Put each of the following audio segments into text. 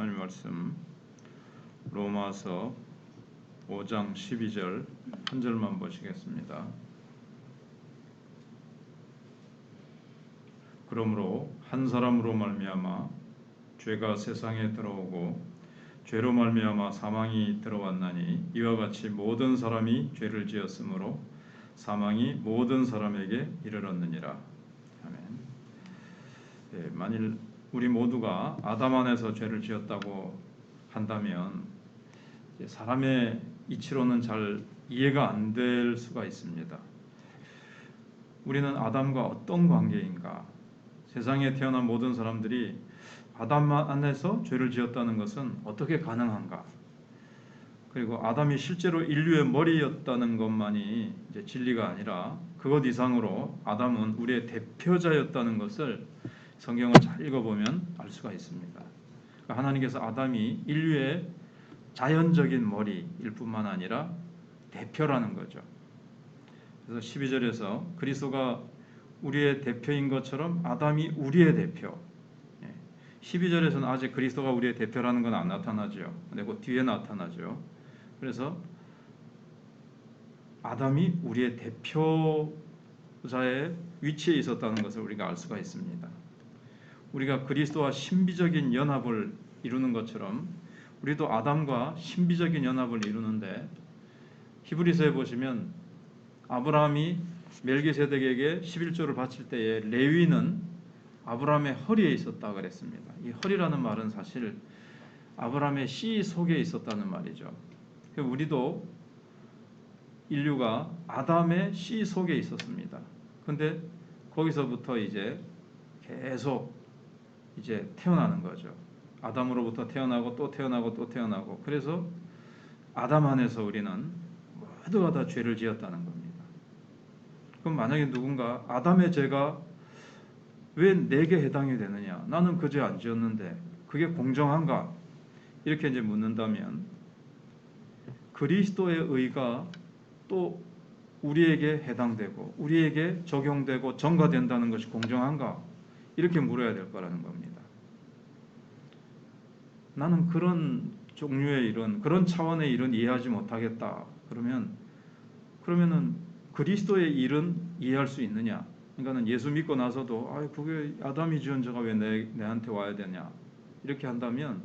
하나님 말씀 로마서 5장 12절 한 절만 보시겠습니다. 그러므로 한 사람으로 말미암아 죄가 세상에 들어오고 죄로 말미암아 사망이 들어왔나니 이와 같이 모든 사람이 죄를 지었으므로 사망이 모든 사람에게 이르렀느니라. 아멘. 예, 만일 우리 모두가 아담 안에서 죄를 지었다고 한다면 사람의 이치로는 잘 이해가 안 될 수가 있습니다. 우리는 아담과 어떤 관계인가? 세상에 태어난 모든 사람들이 아담 안에서 죄를 지었다는 것은 어떻게 가능한가? 그리고 아담이 실제로 인류의 머리였다는 것만이 진리가 아니라 그것 이상으로 아담은 우리의 대표자였다는 것을 성경을 잘 읽어보면 알 수가 있습니다. 그러니까 하나님께서 아담이 인류의 자연적인 머리일 뿐만 아니라 대표라는 거죠. 그래서 12절에서 그리스도가 우리의 대표인 것처럼 아담이 우리의 대표. 12절에서는 예. 아직 그리스도가 우리의 대표라는 건 안 나타나죠. 근데 그 뒤에 나타나죠. 그래서 아담이 우리의 대표자의 위치에 있었다는 것을 우리가 알 수가 있습니다. 우리가 그리스도와 신비적인 연합을 이루는 것처럼 우리도 아담과 신비적인 연합을 이루는데 히브리서에 보시면 아브라함이 멜기세덱에게 11조를 바칠 때에 레위는 아브라함의 허리에 있었다 그랬습니다. 이 허리라는 말은 사실 아브라함의 씨 속에 있었다는 말이죠. 우리도 인류가 아담의 씨 속에 있었습니다. 근데 거기서부터 이제 계속 이제 태어나는 거죠. 아담으로부터 태어나고 또 태어나고 또 태어나고 그래서 아담 안에서 우리는 모두가 다 죄를 지었다는 겁니다. 그럼 만약에 누군가 아담의 죄가 왜 내게 해당이 되느냐? 나는 그 죄 안 지었는데 그게 공정한가? 이렇게 이제 묻는다면 그리스도의 의가 또 우리에게 해당되고 우리에게 적용되고 전가된다는 것이 공정한가? 이렇게 물어야 될 거라는 겁니다. 나는 그런 종류의 일은 그런 차원의 일은 이해하지 못하겠다. 그러면 그러면은 그리스도의 일은 이해할 수 있느냐? 그러니까는 예수 믿고 나서도 아 그게 아담이 지은 죄가 왜 내, 내한테 와야 되냐? 이렇게 한다면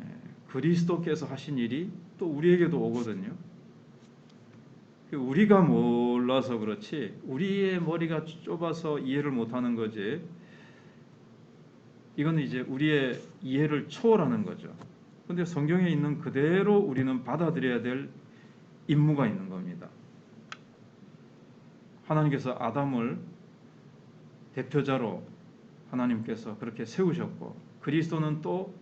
예, 그리스도께서 하신 일이 또 우리에게도 오거든요. 우리가 몰라서 그렇지 우리의 머리가 좁아서 이해를 못하는 거지. 이건 이제 우리의 이해를 초월하는 거죠. 근데 성경에 있는 그대로 우리는 받아들여야 될 임무가 있는 겁니다. 하나님께서 아담을 대표자로 하나님께서 그렇게 세우셨고 그리스도는 또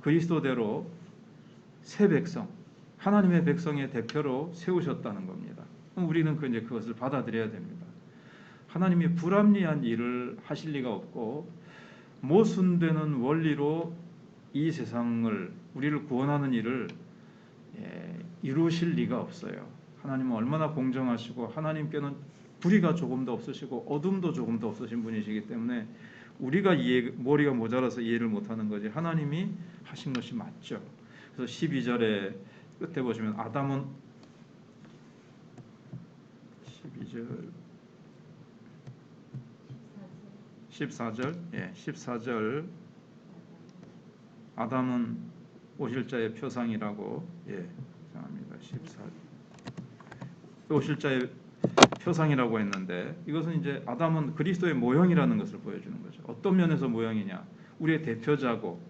그리스도대로 새 백성, 하나님의 백성의 대표로 세우셨다는 겁니다. 우리는 그 이제 그것을 받아들여야 됩니다. 하나님이 불합리한 일을 하실 리가 없고 모순되는 원리로 이 세상을 우리를 구원하는 일을 예, 이루실 리가 없어요. 하나님은 얼마나 공정하시고 하나님께는 불의가 조금 더 없으시고 어둠도 조금 더 없으신 분이시기 때문에 우리가 이해 머리가 모자라서 이해를 못하는 거지 하나님이 하신 것이 맞죠. 그래서 12절에 끝에 보시면 아담은 12절 14절 예, 14절 아담은 오실 자의 표상이라고 예, 합니다. 14 오실 자의 표상이라고 했는데 이것은 이제 아담은 그리스도의 모형이라는 것을 보여주는 거죠. 어떤 면에서 모형이냐? 우리의 대표자고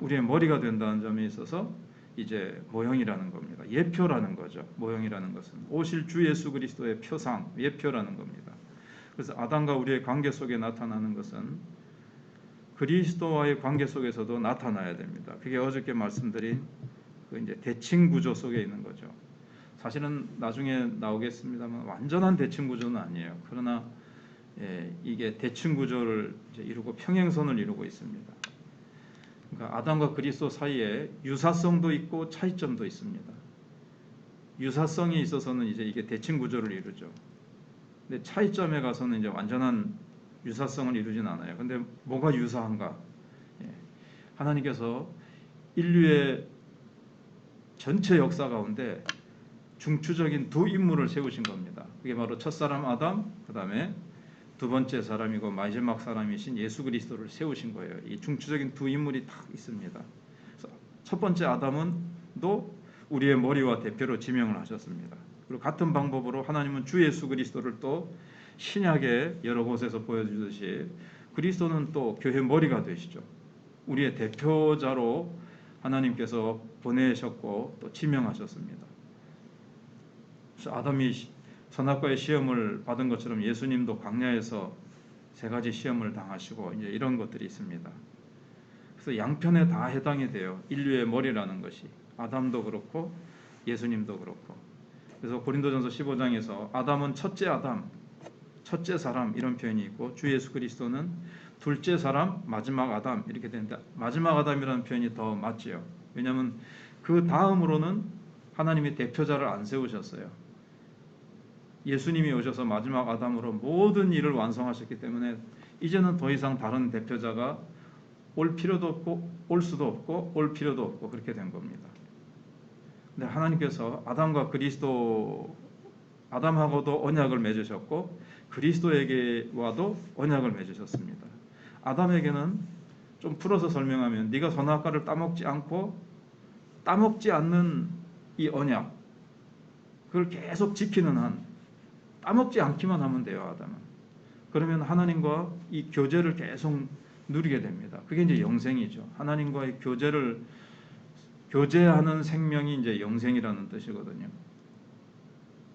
우리의 머리가 된다는 점에 있어서 이제 모형이라는 겁니다. 예표라는 거죠. 모형이라는 것은 오실 주 예수 그리스도의 표상, 예표라는 겁니다. 그래서 아담과 우리의 관계 속에 나타나는 것은 그리스도와의 관계 속에서도 나타나야 됩니다. 그게 어저께 말씀드린 그 이제 대칭 구조 속에 있는 거죠. 사실은 나중에 나오겠습니다만 완전한 대칭 구조는 아니에요. 그러나 예, 이게 대칭 구조를 이루고 평행선을 이루고 있습니다. 그러니까 아담과 그리스도 사이에 유사성도 있고 차이점도 있습니다. 유사성이 있어서는 이제 이게 대칭 구조를 이루죠. 근데 차이점에 가서는 이제 완전한 유사성을 이루진 않아요. 근데 뭐가 유사한가? 예. 하나님께서 인류의 전체 역사 가운데 중추적인 두 인물을 세우신 겁니다. 그게 바로 첫사람 아담, 그 다음에 두 번째 사람이고 마지막 사람이신 예수 그리스도를 세우신 거예요. 이 중추적인 두 인물이 딱 있습니다. 첫 번째 아담은도 우리의 머리와 대표로 지명을 하셨습니다. 그리고 같은 방법으로 하나님은 주 예수 그리스도를 또 신약의 여러 곳에서 보여주듯이 그리스도는 또 교회 머리가 되시죠. 우리의 대표자로 하나님께서 보내셨고 또 지명하셨습니다. 아담이 시- 선악과의 시험을 받은 것처럼 예수님도 광야에서 세 가지 시험을 당하시고 이제 이런 것들이 있습니다. 그래서 양편에 다 해당이 돼요. 인류의 머리라는 것이 아담도 그렇고 예수님도 그렇고. 그래서 고린도전서 15장에서 아담은 첫째 아담, 첫째 사람 이런 표현이 있고 주 예수 그리스도는 둘째 사람, 마지막 아담 이렇게 되는데 마지막 아담이라는 표현이 더 맞지요. 왜냐하면 그 다음으로는 하나님이 대표자를 안 세우셨어요. 예수님이 오셔서 마지막 아담으로 모든 일을 완성하셨기 때문에 이제는 더 이상 다른 대표자가 올 필요도 없고 올 수도 없고 올 필요도 없고 그렇게 된 겁니다. 근데 하나님께서 아담과 그리스도 아담하고도 언약을 맺으셨고 그리스도에게와도 언약을 맺으셨습니다. 아담에게는 좀 풀어서 설명하면 네가 선악과를 따먹지 않고 따먹지 않는 이 언약 그걸 계속 지키는 한 따먹지 않기만 하면 돼요 아담은. 그러면 하나님과 이 교제를 계속 누리게 됩니다. 그게 이제 영생이죠. 하나님과의 교제를 교제하는 생명이 이제 영생이라는 뜻이거든요.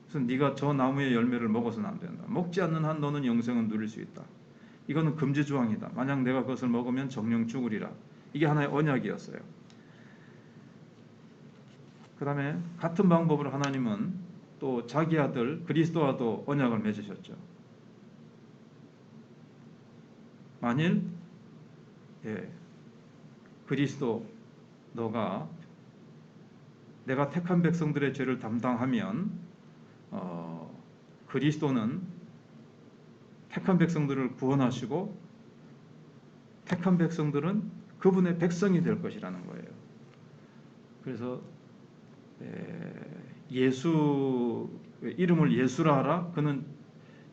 그래서 네가 저 나무의 열매를 먹어서는 안 된다. 먹지 않는 한 너는 영생은 누릴 수 있다. 이거는 금지 조항이다. 만약 내가 그것을 먹으면 정령 죽으리라. 이게 하나의 언약이었어요. 그 다음에 같은 방법으로 하나님은 또 자기 아들 그리스도와도 언약을 맺으셨죠. 만일 예, 그리스도 너가 내가 택한 백성들의 죄를 담당하면 어, 그리스도는 택한 백성들을 구원하시고 택한 백성들은 그분의 백성이 될 것이라는 거예요. 그래서 에, 예수 이름을 예수라 하라 그는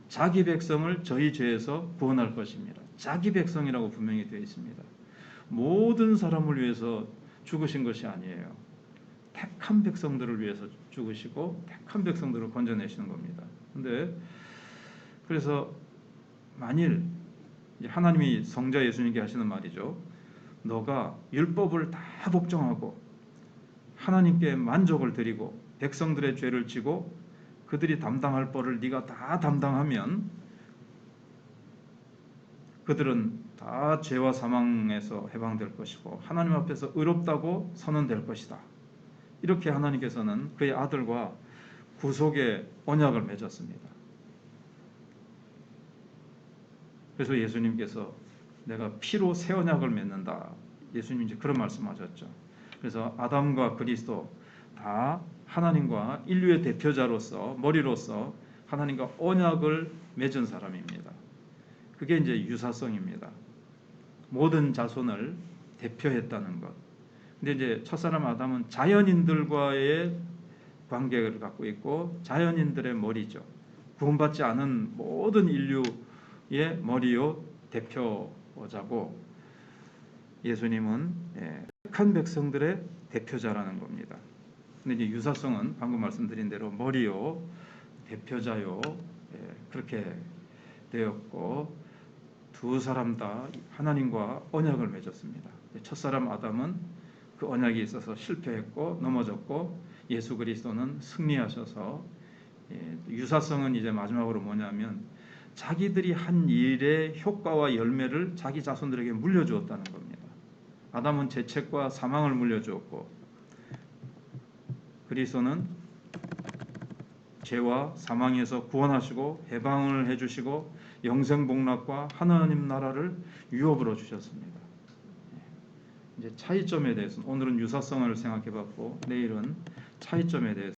자기 백성을 저희 죄에서 구원할 것입니다. 자기 백성이라고 분명히 되어 있습니다. 모든 사람을 위해서 죽으신 것이 아니에요. 택한 백성들을 위해서 죽으시고 택한 백성들을 건져내시는 겁니다. 근데 그래서 만일 하나님이 성자 예수님께 하시는 말이죠. 너가 율법을 다 복종하고 하나님께 만족을 드리고 백성들의 죄를 지고 그들이 담당할 벌을 네가 다 담당하면 그들은 다 죄와 사망에서 해방될 것이고 하나님 앞에서 의롭다고 선언될 것이다. 이렇게 하나님께서는 그의 아들과 구속의 언약을 맺었습니다. 그래서 예수님께서 내가 피로 새 언약을 맺는다. 예수님 이제 그런 말씀하셨죠. 그래서 아담과 그리스도 다 하나님과 인류의 대표자로서 머리로서 하나님과 언약을 맺은 사람입니다. 그게 이제 유사성입니다. 모든 자손을 대표했다는 것. 근데 이제 첫사람 아담은 자연인들과의 관계를 갖고 있고 자연인들의 머리죠. 구원받지 않은 모든 인류의 머리요 대표자고 예수님은 예, 택한 백성들의 대표자라는 겁니다. 근데 이제 유사성은 방금 말씀드린 대로 머리요 대표자요 예, 그렇게 되었고 두 사람 다 하나님과 언약을 맺었습니다. 첫 사람 아담은 그 언약이 있어서 실패했고 넘어졌고 예수 그리스도는 승리하셔서 예, 유사성은 이제 마지막으로 뭐냐면 자기들이 한 일의 효과와 열매를 자기 자손들에게 물려주었다는 겁니다. 아담은 죄책과 사망을 물려주었고 그리스도는 죄와 사망에서 구원하시고 해방을 해주시고 영생 복락과 하나님 나라를 유업으로 주셨습니다. 이제 차이점에 대해서 오늘은 유사성을 생각해봤고 내일은 차이점에 대해서